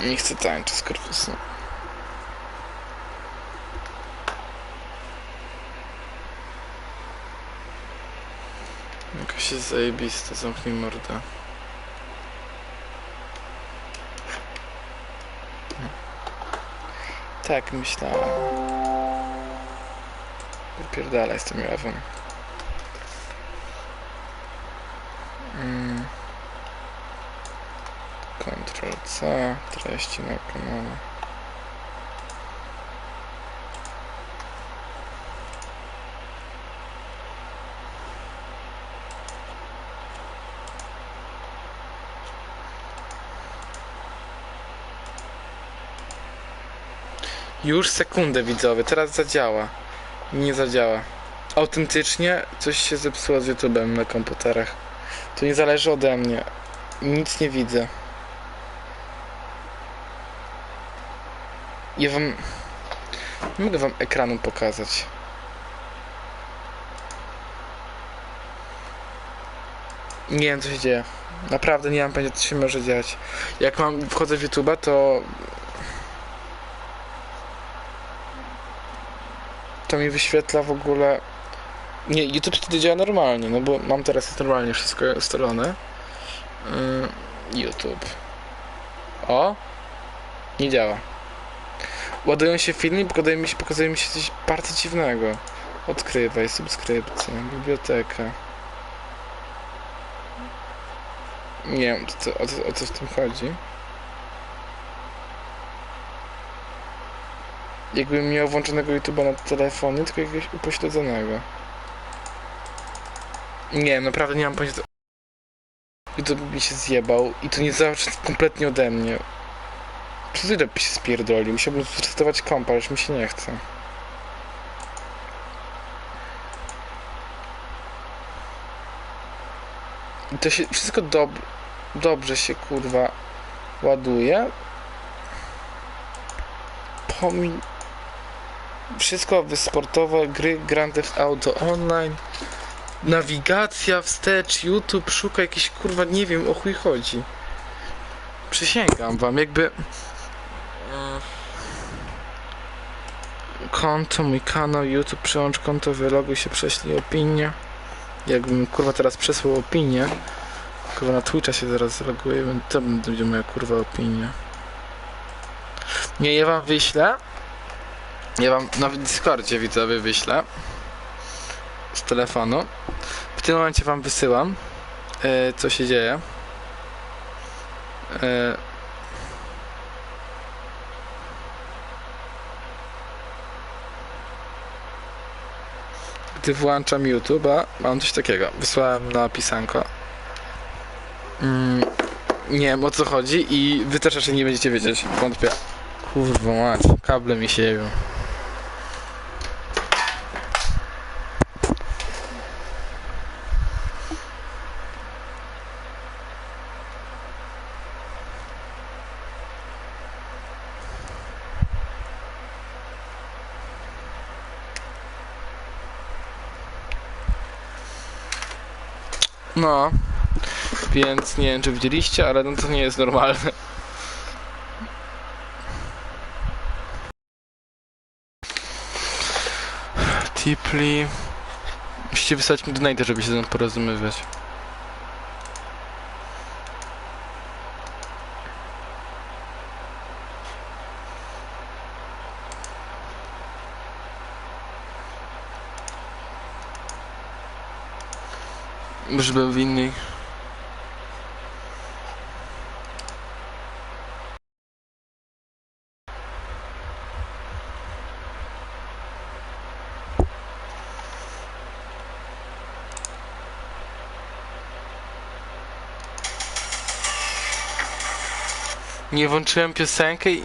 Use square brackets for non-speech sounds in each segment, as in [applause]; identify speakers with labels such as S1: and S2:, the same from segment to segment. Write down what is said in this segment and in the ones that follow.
S1: Nie chcę tańczyć z korpusem. Jakoś jest zajebiste, zamknij mordę. Tak, myślałem. Wypierdalaj z tym lewym. Mm. C, treści na kanale. Już sekundę widzowie, teraz zadziała. Nie zadziała. Autentycznie coś się zepsuło z YouTube'em na komputerach. To nie zależy ode mnie. Nic nie widzę. Ja wam... Nie mogę wam ekranu pokazać. Nie wiem co się dzieje. Naprawdę nie mam pojęcia co się może dziać. Jak mam wchodzę w YouTube'a to... To mi wyświetla w ogóle... Nie, YouTube wtedy działa normalnie, no bo mam teraz jest normalnie wszystko ustalone. Yy, YouTube. O! Nie działa. Ładują się filmy pokazuje mi się, pokazuje mi się coś bardzo dziwnego. Odkrywaj, subskrypcja, biblioteka. Nie wiem, o, o co w tym chodzi. Jakbym miał włączonego YouTube'a na telefonie, tylko jakiegoś upośledzonego. Nie naprawdę nie mam pojęcia. YouTube mi się zjebał i to nie zależy kompletnie ode mnie. Ile by się spierdolił? Musiałbym zresetować kompa, już mi się nie chce. I to się wszystko dob dobrze się kurwa ładuje. Pomin... Wszystko sportowe, gry, Grand Theft Auto Online, nawigacja, wstecz, YouTube, szuka jakiś kurwa, nie wiem o chuj chodzi. Przysięgam wam, jakby... Konto, mój kanał, YouTube, przełącz konto, wyloguj się, prześlij opinię. Jakbym kurwa teraz przesłał opinię, kurwa na Twitcha się zaraz zaloguję, to będzie moja kurwa opinia. Nie, ja wam wyślę. Ja wam na Discordzie widzowie wyślę. Z telefonu. W tym momencie wam wysyłam, e, co się dzieje. E, gdy włączam YouTube'a, mam coś takiego. Wysłałem na pisanko. Mm, nie wiem o co chodzi i wy też raczej nie będziecie wiedzieć. Wątpię. Kurwa mać, kable mi się jebią. No, więc nie wiem czy widzieliście, ale no to nie jest normalne. Tipli. Musicie wysłać mi donate, żeby się ze mną porozumiewać. Był w innej. Nie włączyłem piosenkę i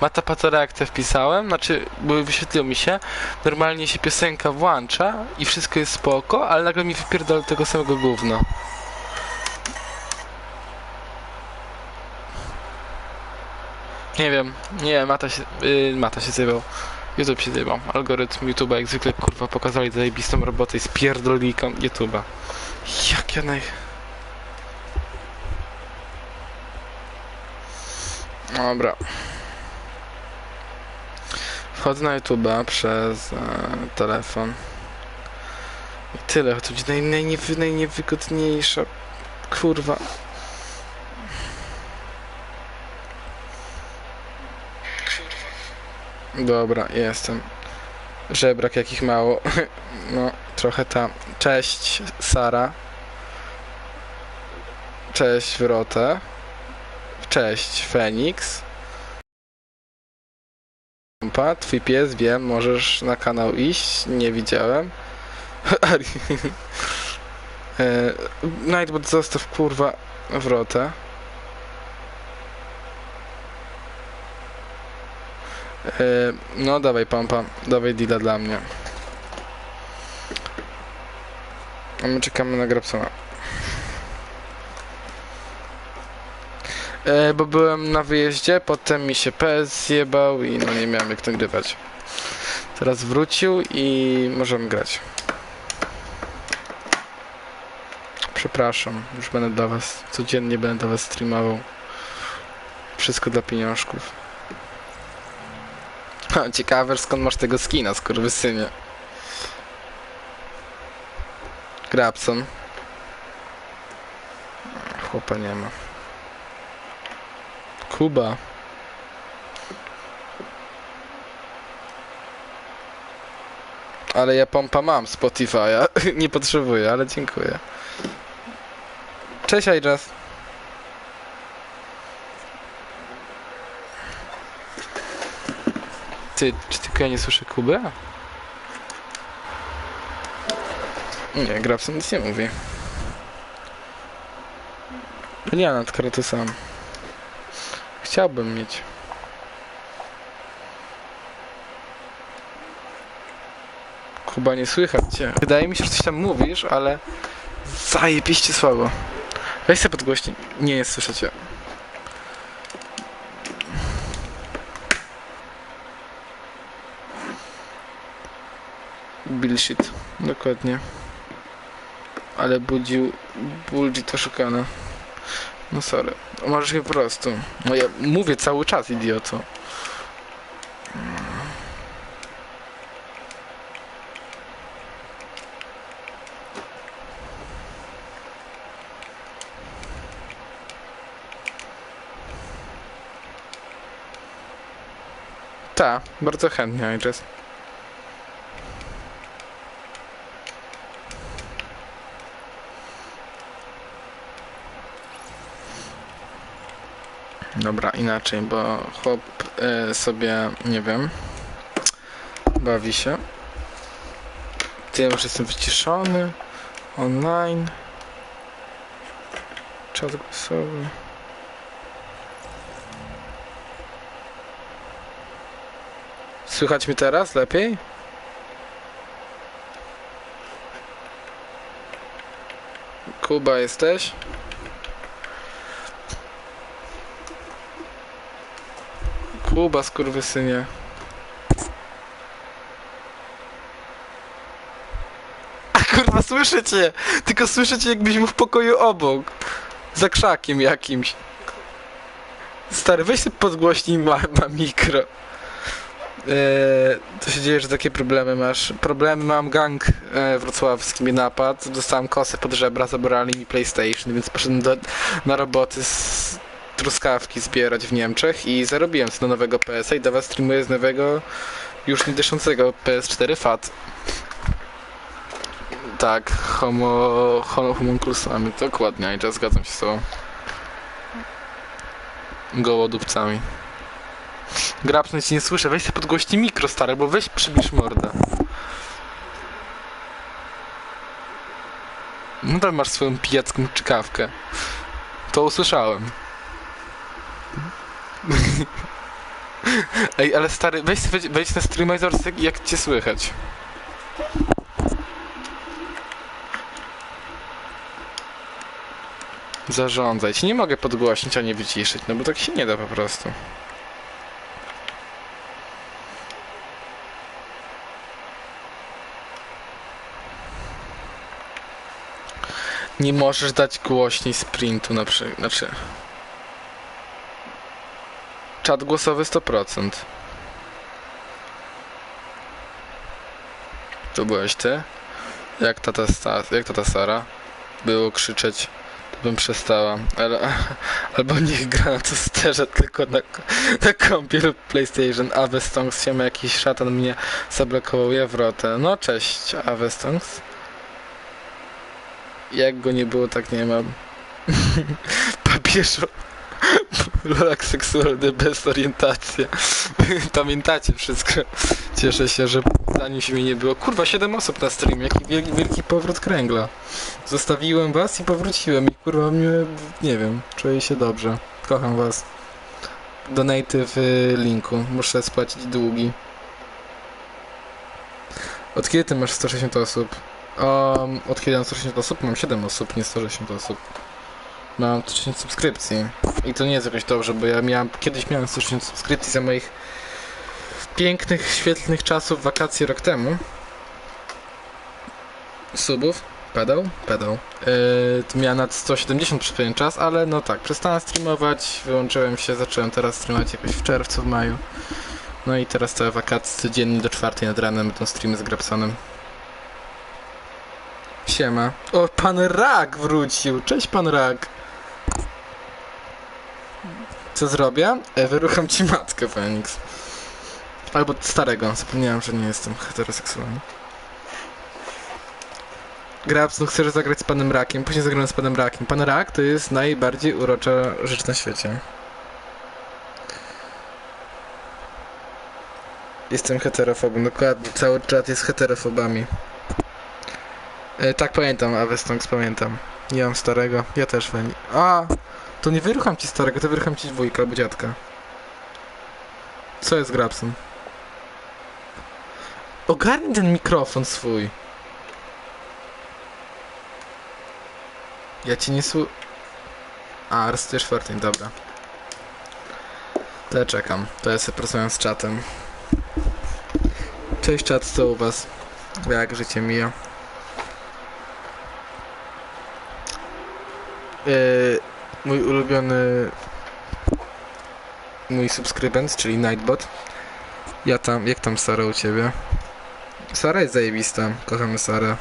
S1: Mata Patoreaktę wpisałem, znaczy, wyświetliło mi się, normalnie się piosenka włącza i wszystko jest spoko, ale nagle mi wypierdol tego samego gówna. Nie wiem, nie, Mata się, yy, Mata się zjebał. YouTube się zjebał. Algorytm YouTube'a jak zwykle kurwa pokazali zajebistą robotę i spierdolili YouTube'a. Jak ja naj... Dobra. Wchodzę na YouTube'a przez e, telefon. I tyle, to będzie naj, najniewy, najniewygodniejsza. Kurwa. Dobra, jestem. Żebrak jakich mało. [laughs] No, trochę tam. Cześć, Sara. Cześć, Wrotę. Cześć, Feniks. Pa, twój pies, wiem, możesz na kanał iść, nie widziałem. [laughs] E, Nightbot zostaw kurwa wrotę. E, No dawaj pampa, dawaj deala dla mnie. A my czekamy na Grabsona. E, bo byłem na wyjeździe, potem mi się PS zjebał i no nie miałem jak nagrywać. Teraz wrócił i możemy grać. Przepraszam, już będę dla was, codziennie będę dla was streamował. Wszystko dla pieniążków. [laughs] Ha, ciekawe skąd masz tego skina, skurwysynie. Grabson. Chłopa nie ma. Kuba. Ale ja pompa mam Spotify'a. [laughs] Nie potrzebuję, ale dziękuję. Cześć Aijas. Ty, czy tylko ja nie słyszę Kuby? Nie, Grabson nic nie mówi. Liana, tylko to sam. Chciałbym mieć. Kuba, nie słychać cię. Wydaje mi się, że coś tam mówisz, ale zajebiście słabo. Weź sobie podgłośnij. Nie jest słyszeć cię. Bullshit. Dokładnie. Ale budził... Bullshit oszukana. No sorry. Możesz po prostu. No ja mówię cały czas, idioto. Ta, bardzo chętnie, I Dobra, inaczej, bo chłop e, sobie, nie wiem, bawi się. Ty, już jestem wyciszony. Online. Czas głosowy. Słychać mi teraz lepiej? Kuba jesteś? Kuba skurwysynie. A kurwa słyszę cię! Tylko słyszę cię jakbyś był w pokoju obok. Za krzakiem jakimś. Stary, weź sobie podgłośnij ma, ma mikro. Eee, to się dzieje, że takie problemy masz. Problemy mam, gang e, wrocławski mnie napadł. Dostałem kosę pod żebra, zabrali mi PlayStation, więc poszedłem do, na roboty z truskawki zbierać w Niemczech i zarobiłem do nowego PS-a i do was streamuję z nowego, już nie dyszącego PS4 FAT. Tak, homo, homo homunculusami, dokładnie, ja zgadzam się z tobą. Gołodupcami. Grabson cię nie słyszę, weź sobie podgłośnij mikro stary, bo weź przybliż mordę. No tam masz swoją pijacką czkawkę. To usłyszałem. [laughs] Ej, ale stary, wejdź na Streamizor, jak, jak cię słychać. Zarządzaj. Ci nie mogę podgłośnić, a nie wyciszyć, no bo tak się nie da po prostu. Nie możesz dać głośniej sprintu na przykład. Znaczy. Czat głosowy 100%. To byłeś ty? Jak tata, sta, jak tata Sara? Było krzyczeć, to bym przestała. Ale, [laughs] albo niech gra na tosterze tylko na, na kompie lub PlayStation. Avestongs się jakiś szatan mnie zablokował ja wrotę. No cześć Avestongs. Jak go nie było, tak nie mam. [laughs] Papieżo. Lolak seksualny bez orientacji. [laughs] Pamiętacie wszystko. Cieszę się, że zanim się mi nie było. Kurwa, 7 osób na streamie. Jaki wielki, wielki powrót kręgla. Zostawiłem was i powróciłem. I kurwa mnie, nie wiem, czuję się dobrze. Kocham was. Donaty w y, linku. Muszę spłacić długi. Od kiedy ty masz 160 osób? Um, od kiedy mam 160 osób? Mam 7 osób, nie 160 osób. Mam 1000 subskrypcji. I to nie jest jakoś dobrze, bo ja miałem, kiedyś miałem 160 subskrypcji za moich pięknych, świetlnych czasów wakacji rok temu. Subów. Pedał? Pedał. Yy, to miałem nad 170 przez pewien czas, ale no tak, przestałem streamować, wyłączyłem się, zacząłem teraz streamować jakoś w czerwcu, w maju. No i teraz te wakacje codziennie do czwartej nad ranem będą streamy z Grabsonem. Siema. O, pan Rak wrócił. Cześć, pan Rak. Co zrobię? E, wyrucham ci matkę, Fenix. Albo starego. Zapomniałem, że nie jestem heteroseksualny. Grabs, no chcesz zagrać z panem Rakiem. Później zagram z panem Rakiem. Pan Rak to jest najbardziej urocza rzecz na świecie. Jestem heterofobem, dokładnie. Cały czat jest heterofobami. E, tak, pamiętam, Avestongs, pamiętam. Nie mam starego, ja też fajnie. A, to nie wyrucham ci starego, to wyrucham ci dwójkę albo dziadka. Co jest Grabson? Ogarnij ten mikrofon swój. Ja ci nie słu... A, aresztujesz Fortin, dobra. To ja czekam, to ja sobie pracuję z czatem. Cześć czat, co u was? Jak życie mija? Yy, mój ulubiony mój subskrybent, czyli Nightbot. Ja tam, jak tam Sara u ciebie? Sara jest zajebista, kochamy Sarę.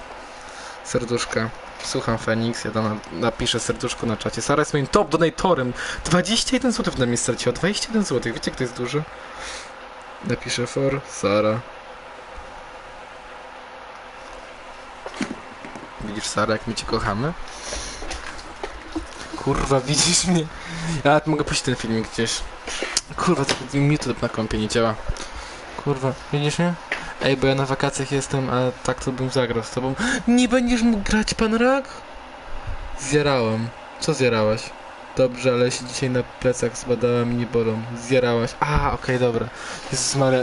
S1: Serduszka. Słucham Fenix, ja tam napiszę serduszko na czacie. Sara jest moim top donatorem. 21 zł na mnie straciła. 21 zł. Wiecie, kto jest duży? Napiszę for Sara. Widzisz, Sara, jak my cię kochamy? Kurwa, widzisz mnie? Ja mogę puścić ten filmik gdzieś. Kurwa, to YouTube na kompie nie działa. Kurwa, widzisz mnie? Ej, bo ja na wakacjach jestem, a tak to bym zagrał z tobą. Nie będziesz mógł grać, pan Rak? Zjarałem. Co zjarałaś? Dobrze, ale się dzisiaj na plecach zbadałem nie bolą. Zjarałaś. A, okej, dobra. Jezus Maria.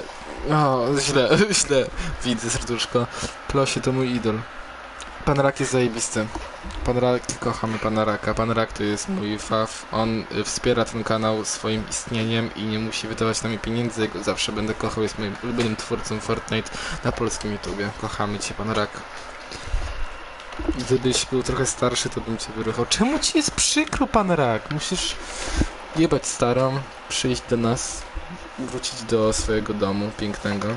S1: O, źle, [laughs] źle. Widzę serduszko. Plosie to mój idol. Pan Rak jest zajebisty. Pan Rak, kochamy pana Raka. Pan Rak to jest mój faw. On y, wspiera ten kanał swoim istnieniem i nie musi wydawać na mnie pieniędzy. Ja go zawsze będę kochał. Jest moim ulubionym twórcą Fortnite na polskim YouTubie. Kochamy cię, pan Rak. Gdybyś był trochę starszy, to bym cię wyruchał. Czemu ci jest przykro, pan Rak? Musisz jebać starą, przyjść do nas, wrócić do swojego domu pięknego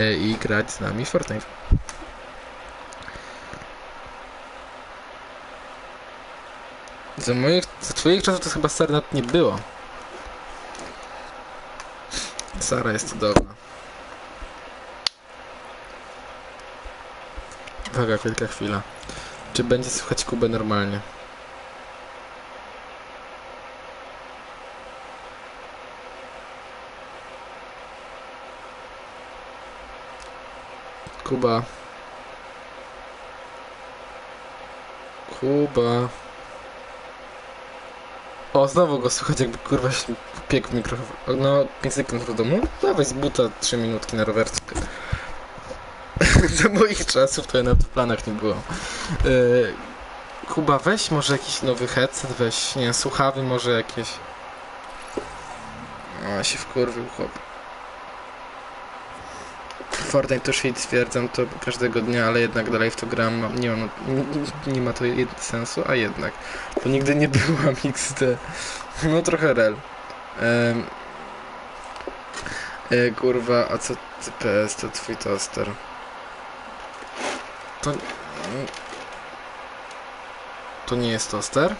S1: e, i grać z nami Fortnite. Za moich, za twoich czasów to chyba Sara nawet nie było. Sara jest cudowna. Uwaga, wielka chwila. Czy będzie słychać Kubę normalnie? Kuba. Kuba. O, znowu go słychać jakby kurwa się piekł mikrofon. No, 5 sekund do domu. Dawaj z buta 3 minutki na rowerce. [laughs] Za moich czasów to ja nawet w planach nie było. Yy, Kuba, weź może jakiś nowy headset, weź, nie słuchawy może jakieś. O, się wkurwił chłop. Fortnite to shit, stwierdzam to każdego dnia, ale jednak dalej w to gram. Nie, ma, nie ma to sensu, a jednak. To nigdy nie [laughs] byłam XD. No trochę rel. Em, E, kurwa, a co PS, to twój toster? To... To nie jest toster.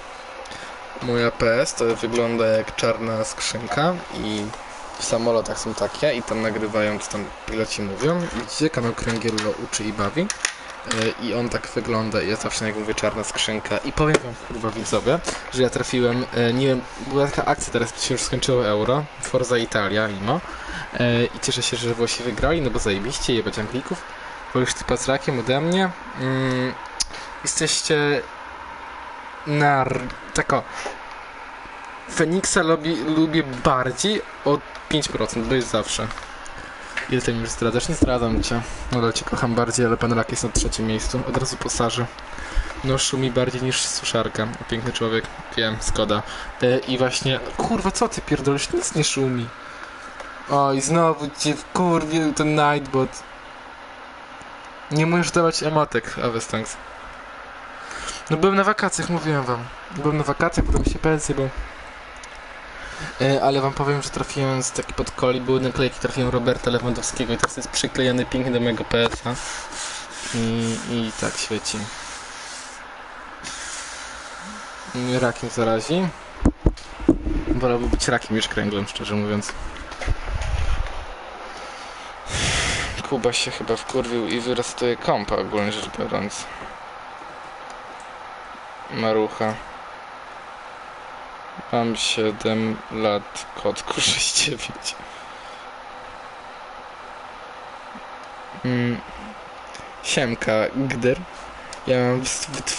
S1: Moja PS to wygląda jak czarna skrzynka i w samolotach są takie i tam nagrywają, co tam piloci mówią. Widzicie, kanał Kręgiello uczy i bawi. E, I on tak wygląda i ja zawsze jak mówię czarna skrzynka. I powiem wam, kurwa widzowie, że ja trafiłem, e, nie wiem, była taka akcja, teraz się już skończyło euro, Forza Italia, IMO. E, I cieszę się, że Włosi wygrali, no bo zajebiście, jebać Anglików. Bo już ty pacrakiem ode mnie. Mm, jesteście na tako. Feniksa lubi, lubię bardziej o 5%, bo jest zawsze. Ile ty mi już zdradzasz? Nie zdradzam cię. Nadal cię kocham bardziej, ale pan Rak jest na trzecim miejscu. Od razu posażę. No szumi bardziej niż suszarka. Piękny człowiek. Wiem, Skoda. E, I właśnie... Kurwa, co ty pierdolisz? Nic nie szumi. Oj, znowu cię wkurwił ten Nightbot. Nie możesz dawać emotek, Avestanks. No byłem na wakacjach, mówiłem wam. Byłem na wakacjach, potem się pensję, bo... E, ale wam powiem, że trafiłem z taki podkoli, były naklejki, trafiłem Roberta Lewandowskiego i teraz jest przyklejony pięknie do mojego PS-a. I, I tak świeci. Mnie Rakiem zarazi. Wolałby być rakiem niż kręglem, szczerze mówiąc. Kuba się chyba wkurwił i wyrastuje kompa ogólnie rzecz biorąc. Marucha. Mam 7 lat, kotku [laughs] 69. Mm. Siemka, Gdyr. Ja mam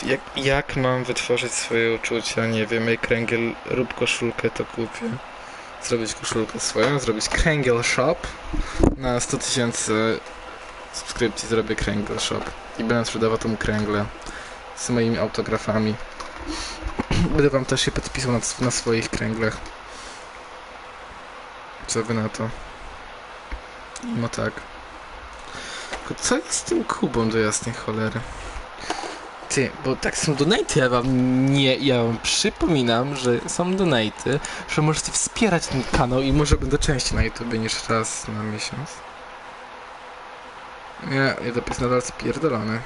S1: jak, jak mam wytworzyć swoje uczucia? Nie wiem, jak kręgiel, rób koszulkę, to kupię. Zrobić koszulkę swoją, zrobić kręgiel shop. Na 100 tysięcy subskrypcji zrobię kręgiel shop. I będę sprzedawał tą kręgle z moimi autografami. Będę wam też się podpisał na, na swoich kręglach. Co wy na to? No tak. Tylko co jest z tym Kubą do jasnej cholery? Ty, bo tak są donaty, ja wam nie, ja wam przypominam, że są donaty, że możecie wspierać ten kanał i może będę częściej na YouTube niż raz na miesiąc. Nie, nie, to jest nadal spierdolony.